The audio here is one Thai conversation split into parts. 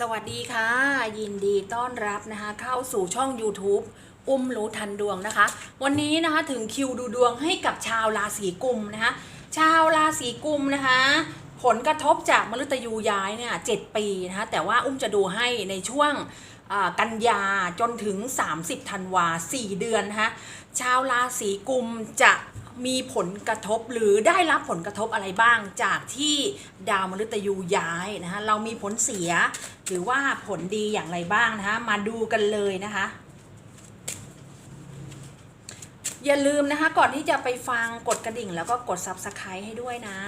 สวัสดีค่ะ ยินดีต้อนรับนะคะ เข้าสู่ช่อง YouTube อุ้มรู้ทันดวงนะคะ วันนี้นะคะถึงคิวดูดวงให้กับชาวราศีกุมนะคะ ชาวราศีกุมนะคะ ผลกระทบจากมฤตยูย้ายเนี่ยเจ็ดปีนะคะแต่ว่าอุ้มจะดูให้ในช่วงกันยาจนถึง 30ธันวา4เดือนนะคะชาวราศีกุมจะ มีผลกระทบหรือได้รับผลกระทบอะไรบ้างจากที่ดาวมฤตยูย้ายนะคะเรามีผลเสีย หรือว่าผลดีอย่างไรบ้างนะคะมาดูกันเลยนะคะอย่าลืมนะคะก่อนที่จะไปฟังกดกระดิ่ง แล้วก็กด subscribe ให้ด้วยนะ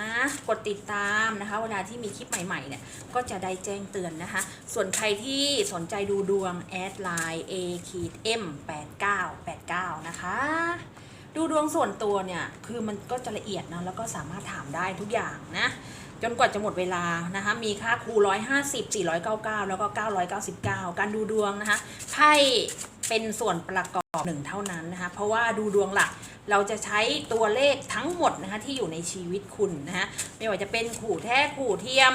กดติดตามนะคะ เวลาที่มีคลิปใหม่ๆเนี่ยก็จะได้แจ้งเตือนนะคะ ส่วนใครที่สนใจดูดวงแอดไลน์ a ขีด m 8 9 8 9นะคะ ดูดวงส่วนตัวเนี่ยคือมันก็จะละเอียดนะแล้วก็สามารถถามได้ทุกอย่างนะจนกว่าจะหมดเวลานะคะ มีค่าครู 150 499 แล้วก็ 999 การดูดวงนะคะ ไพ่เป็นส่วนประกอบหนึ่งเท่านั้นนะคะ เพราะว่าดูดวงหลักเราจะใช้ตัวเลขทั้งหมดนะคะที่อยู่ในชีวิตคุณนะคะไม่ว่าจะเป็นขู่แท้ขู่เทียม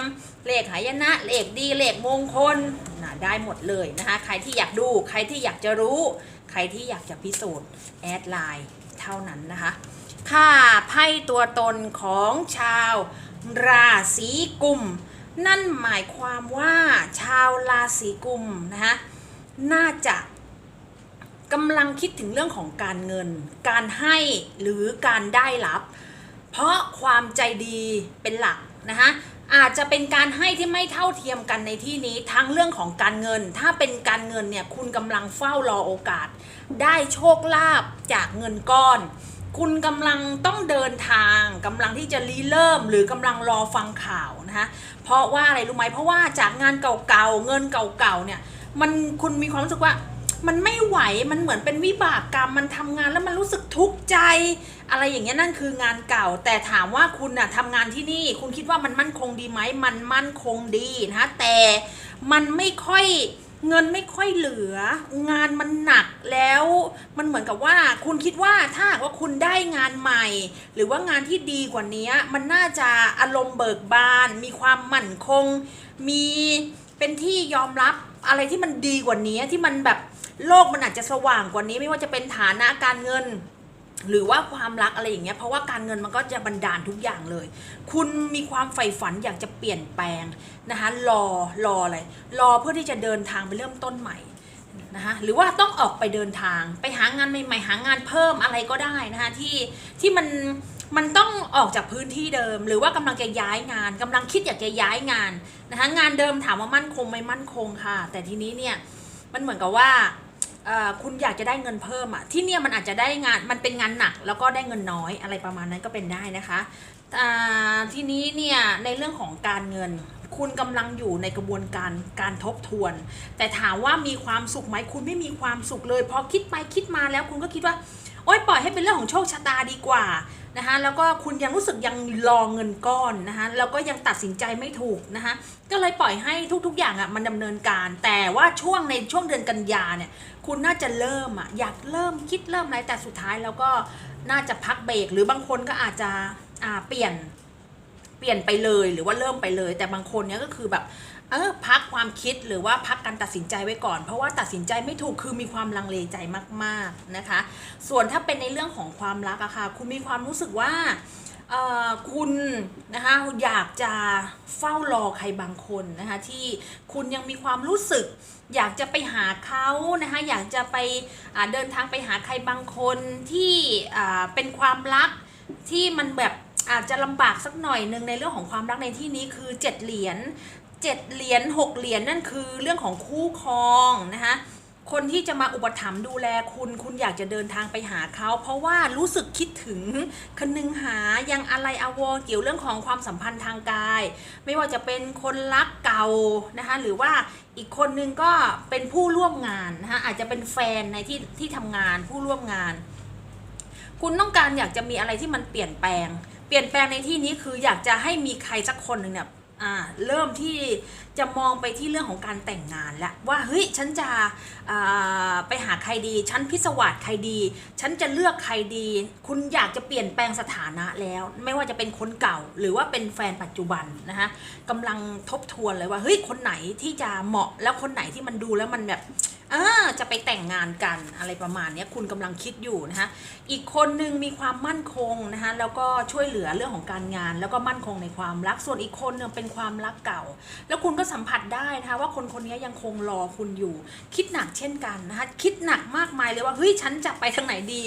เลขหายนะ เลขดี เลขมงคลนะได้หมดเลยนะคะ ใครที่อยากดู ใครที่อยากจะรู้ ใครที่อยากจะพิสูจน์แอดไลน์ เท่านั้นนะคะค่าไพ่ตัวตนของชาวราศีกุม นั่นหมายความว่าชาวราศีกุมนะคะน่าจะกำลังคิดถึงเรื่องของการเงิน การให้หรือการได้รับ เพราะความใจดีเป็นหลักนะคะ อาจจะเป็นการให้ที่ไม่เท่าเทียมกันในที่นี้ทั้งเรื่องของการเงิน ถ้าเป็นการเงินเนี่ยคุณกำลังเฝ้ารอโอกาส ได้โชคลาภจากเงินก้อน คุณกำลังต้องเดินทางกำลังที่จะรีเริ่ม หรือกำลังรอฟังข่าวนะคะเพราะว่าอะไรรู้ไหมเพราะว่าจากงานเก่าๆเงินเก่าๆเนี่ยมันคุณมีความรู้สึกว่า มันไม่ไหวมันเหมือนเป็นวิบากกรรม มันทำงานแล้วมันรู้สึกทุกข์ใจ อะไรอย่างเงี้ยนั่นคืองานเก่า แต่ถามว่าคุณน่ะทำงานที่นี่ คุณคิดว่ามันมั่นคงดีไหมมันมั่นคงดีนะแต่มันไม่ค่อยเงินไม่ค่อยเหลือ งานมันหนักแล้วมันเหมือนกับว่า คุณคิดว่าถ้าว่าคุณได้งานใหม่ หรือว่างานที่ดีกว่านี้มันน่าจะอารมณ์เบิกบาน มีความมั่นคง มีเป็นที่ยอมรับอะไรที่มันดีกว่านี้ที่มันแบบ โลกมันอาจจะสว่างกว่านี้ไม่ว่าจะเป็นฐานะการเงิน หรือว่าความรักอะไรอย่างเงี้ยเพราะว่าการเงินมันก็จะบันดาลทุกอย่างเลย คุณมีความใฝ่ฝันอยากจะเปลี่ยนแปลงนะคะรอรออะไรรอเพื่อที่จะเดินทางไปเริ่มต้นใหม่นะคะหรือว่าต้องออกไปเดินทางไปหางานใหม่ๆหางานเพิ่มอะไรก็ได้นะคะที่ที่มันมันต้องออกจากพื้นที่เดิม หรือว่ากำลังจะย้ายงานกำลังคิดอยากจะย้ายงานนะคะงานเดิมถามว่ามั่นคงไหมมั่นคงค่ะ แต่ทีนี้เนี่ยมันเหมือนกับว่า คุณอยากจะได้เงินเพิ่มอะที่เนี่ยมันอาจจะได้งานมันเป็นงานหนัก แล้วก็ได้เงินน้อยอะไรประมาณนั้นก็เป็นได้นะคะทีนี้เนี่ยในเรื่องของการเงิน คุณกำลังอยู่ในกระบวนการการทบทวน แต่ถามว่ามีความสุขไหมคุณไม่มีความสุขเลยพอคิดไปคิดมาแล้วคุณก็คิดว่า โอ๊ยปล่อยให้เป็นเรื่องของโชคชะตาดีกว่านะคะแล้วก็คุณยังรู้สึกยังรอเงินก้อนนะคะแล้วก็ยังตัดสินใจไม่ถูกนะคะก็เลยปล่อยให้ทุก ๆ อย่างอะ่ะมันดำเนินการ แต่ว่าช่วงในช่วงเดือนกันยาเนี่ยคุณน่าจะเริ่มอะอยากเริ่มคิดเริ่มอะไรแต่สุดท้ายแล้วก็น่าจะพักเบรกหรือบางคนก็อาจจะอ่าเปลี่ยนเปลี่ยนไปเลยหรือว่าเริ่มไปเลย แต่บางคนเนี้ยก็คือแบบ เออพักความคิดหรือว่าพักการตัดสินใจไว้ก่อน เพราะว่าตัดสินใจไม่ถูกคือมีความลังเลใจมากๆนะคะ ส่วนถ้าเป็นในเรื่องของความรักอะค่ะคุณมีความรู้สึกว่าออคุณนะคะอยากจะเฝ้ารอใครบางคนนะคะที่คุณยังมีความรู้สึก อยากจะไปหาเขานะคะอยากจะไปเดินทางไปหาใครบางคนที่เป็นความรักที่มันแบบอาจจะลำบากสักหน่อยหนึ่งในเรื่องของความรักในที่นี้คือเจ็ดเหรียญ เจ็ดเหรียญหกเหรียญนั่นคือเรื่องของคู่ครองนะคะคนที่จะมาอุปถัมภ์ดูแลคุณคุณอยากจะเดินทางไปหาเขา เพราะว่ารู้สึกคิดถึงคนึงหายังอะไรอาวรเกี่ยวเรื่องของความสัมพันธ์ทางกาย ไม่ว่าจะเป็นคนรักเก่านะคะหรือว่าอีกคนนึงก็เป็นผู้ร่วมงานนะคะอาจจะเป็นแฟนในที่ที่ทำงานผู้ร่วมงาน คุณต้องการอยากจะมีอะไรที่มันเปลี่ยนแปลง เปลี่ยนแปลงในที่นี้คืออยากจะให้มีใครสักคนหนึ่งเนี่ย อ่าเริ่มที่จะมองไปที่เรื่องของการแต่งงานแล้วว่าเฮ้ยฉันจะไปหาใครดี ฉันพิศวาสใครดี ฉันจะเลือกใครดี คุณอยากจะเปลี่ยนแปลงสถานะแล้ว ไม่ว่าจะเป็นคนเก่าหรือว่าเป็นแฟนปัจจุบันนะคะกำลังทบทวนเลยว่าเฮ้ยคนไหนที่จะเหมาะแล้วคนไหนที่มันดูแล้วมันแบบ เออจะไปแต่งงานกันอะไรประมาณนี้คุณกำลังคิดอยู่นะคะอีกคนหนึ่งมีความมั่นคงนะคะแล้วก็ช่วยเหลือเรื่องของการงาน แล้วก็มั่นคงในความรักส่วนอีกคนหนึ่งเป็นความรักเก่า แล้วคุณก็สัมผัสได้นะคะว่าคนคนนี้ยังคงรอคุณอยู่ คิดหนักเช่นกันนะคะคิดหนักมากมายเลยว่าเฮ้ยฉันจะไปทางไหนดี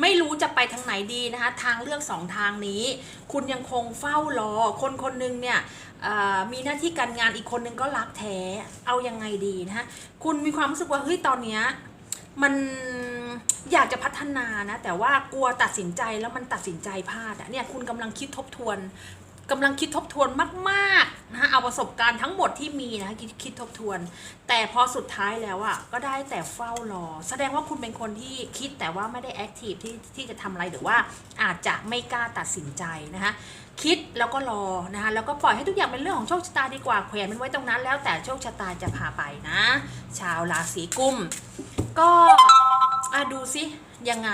ไม่รู้จะไปทางไหนดีนะคะทางเลือกสองทางนี้ คุณยังคงเฝ้ารอคนคนหนึ่งเนี่ยมีหน้าที่การงานอีกคนนึงก็รักแท้ เอายังไงดีนะฮะ คุณมีความรู้สึกว่าเฮ้ยตอนเนี้ยมันอยากจะพัฒนานะ แต่ว่ากลัวตัดสินใจแล้วมันตัดสินใจพลาดอะเนี่ยคุณกำลังคิดทบทวน กำลังคิดทบทวนมากๆนะเอาประสบการณ์ทั้งหมดที่มีนะคิดคิดทบทวน แต่พอสุดท้ายแล้วอะก็ได้แต่เฝ้ารอ แสดงว่าคุณเป็นคนที่คิดแต่ว่าไม่ได้แอคทีฟที่ที่จะทำอะไรหรือว่าอาจจะไม่กล้าตัดสินใจนะคะคิดแล้วก็รอนะคะแล้วก็ปล่อยให้ทุกอย่างเป็นเรื่องของโชคชะตาดีกว่าแขวนมันไว้ตรงนั้นแล้วแต่โชคชะตาจะพาไปนะ ชาวราศีกุม ก็อะดูสิยังไง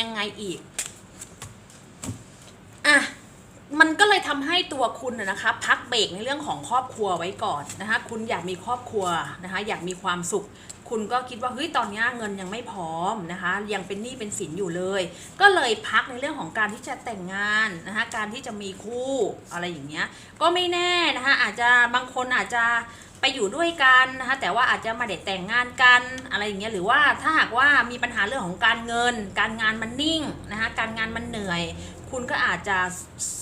ยังไงอีก มันก็เลยทำให้ตัวคุณนะนะคะพักเบรกในเรื่องของครอบครัวไว้ก่อนนะคะคุณอยากมีครอบครัวนะคะอยากมีความสุข คุณก็คิดว่าเฮ้ยตอนนี้เงินยังไม่พร้อมนะคะยังเป็นหนี้เป็นสินอยู่เลย ก็เลยพักในเรื่องของการที่จะแต่งงานนะคะการที่จะมีคู่อะไรอย่างเงี้ยก็ไม่แน่นะคะอาจจะบางคนอาจจะ ไปอยู่ด้วยกันนะคะแต่ว่าอาจจะมาเด้แต่งงานกันอะไรอย่างเงี้ยหรือว่าถ้าหากว่ามีปัญหาเรื่องของการเงิน การงานมันนิ่งนะคะการงานมันเหนื่อย คุณก็อาจจะ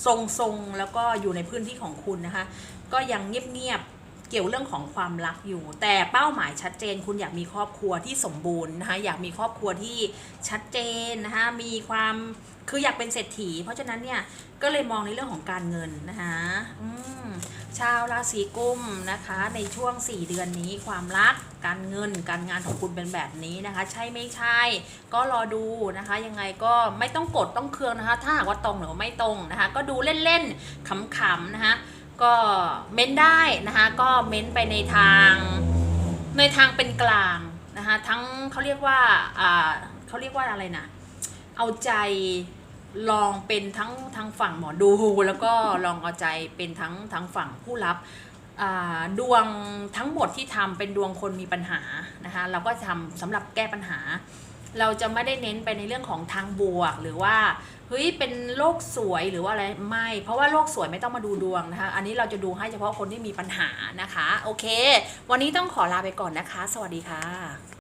ทรงๆแล้วก็อยู่ในพื้นที่ของคุณนะคะก็ยังเงียบ เกี่ยวเรื่องของความรักอยู่ แต่เป้าหมายชัดเจน คุณอยากมีครอบครัวที่สมบูรณ์นะคะอยากมีครอบครัวที่ชัดเจนนะคะมีความคืออยากเป็นเศรษฐี เพราะฉะนั้นเนี่ยก็เลยมองในเรื่องของการเงินนะคะชาวราศีกุมนะคะ ในช่วง 4 เดือนนี้ความรักการเงิน การงานของคุณเป็นแบบนี้นะคะ ใช่ไม่ใช่ ก็รอดูนะคะ ยังไงก็ไม่ต้องกดต้องเครืองนะคะ ถ้าหากว่าตรงหรือไม่ตรงนะคะ ก็ดูเล่นๆขำๆนะคะ ก็เม้นได้นะคะก็เม้นไปในทางในทางเป็นกลางนะคะทั้งเขาเรียกว่าอ่าเขาเรียกว่าอะไรนะเอาใจลองเป็นทั้งทางฝั่งหมอดูแล้วก็ลองเอาใจเป็นทั้งทางฝั่งผู้รับดวงทั้งหมดที่ทำเป็นดวงคนมีปัญหานะคะเราก็ทำสำหรับแก้ปัญหา เราจะไม่ได้เน้นไปในเรื่องของทางบวก หรือว่าเฮ้ยเป็นโลกสวยหรือว่าอะไรไม่ เพราะว่าโลกสวยไม่ต้องมาดูดวงนะคะอันนี้เราจะดูให้เฉพาะคนที่มีปัญหานะคะ โอเค วันนี้ต้องขอลาไปก่อนนะคะ สวัสดีค่ะ